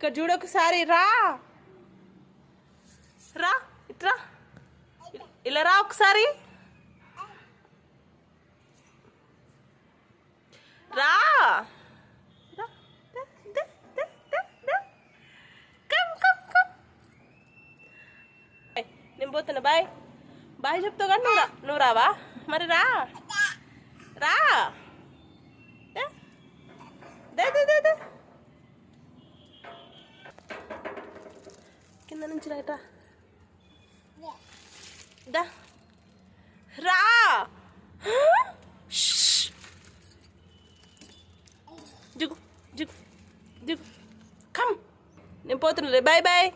ఇక్కడ చూడొకసారి రా. రా ఇట్రా ఇలా రా ఒకసారి. రా. నేను పోతున్నా బాయ్. బాయ్ చెప్తావు కానీ నువ్వు రావా? మరి రా. రా. నుంచి రైటా దా. రా. కమ్. నేను పోతున్నా బాయ్ బాయ్.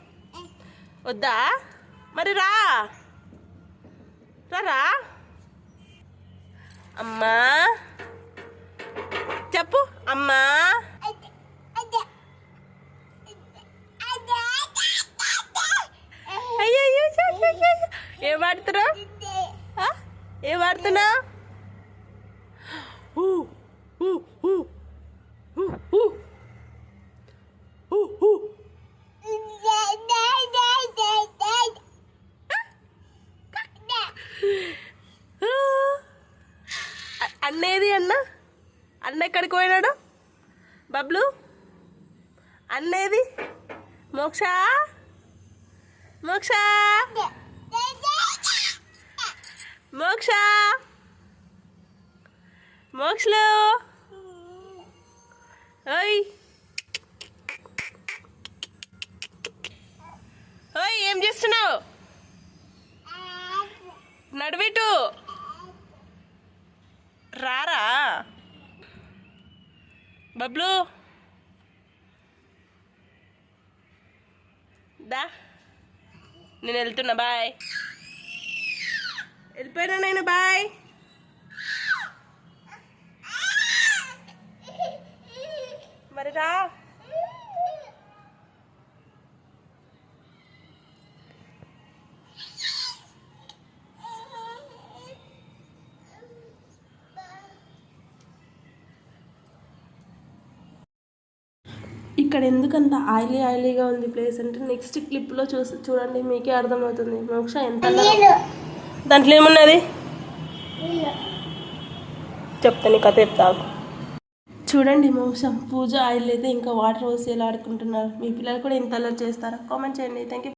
వద్దా? మరి రా. రా రా. అమ్మా. ఏం ఆడుతున్నావు అన్నేది అన్న అన్న? ఎక్కడికి పోయినాడు? బబ్లు? అన్నేది మోక్ష? మోక్ష? మోక్ష. మోక్షలు. ఓయ్. ఓయ్ ఏం చేస్తున్నావు? నడివిటు. రారా? బబ్లు. దా. నేను వెళ్తున్నా బాయ్. వెళ్ళిపోయినా నేను బాయ్. మరి రా. ఇక్కడ ఎందుకంత ఆయిలీ ఆయిలీగా ఉంది ప్లేస్ అంటే నెక్స్ట్ క్లిప్లో చూసి చూడండి మీకే అర్థమవుతుంది. మోక్ష ఎంత దాంట్లో ఏమున్నది? చెప్తాను కథ చెప్తావు చూడండి మోసం. పూజ ఆయిల్ అయితే ఇంకా వాటర్ పోసి ఎలా ఆడుకుంటున్నారు? మీ పిల్లలు కూడా ఇంత అలర్ట్ చేస్తారా? కామెంట్ చేయండి. Thank you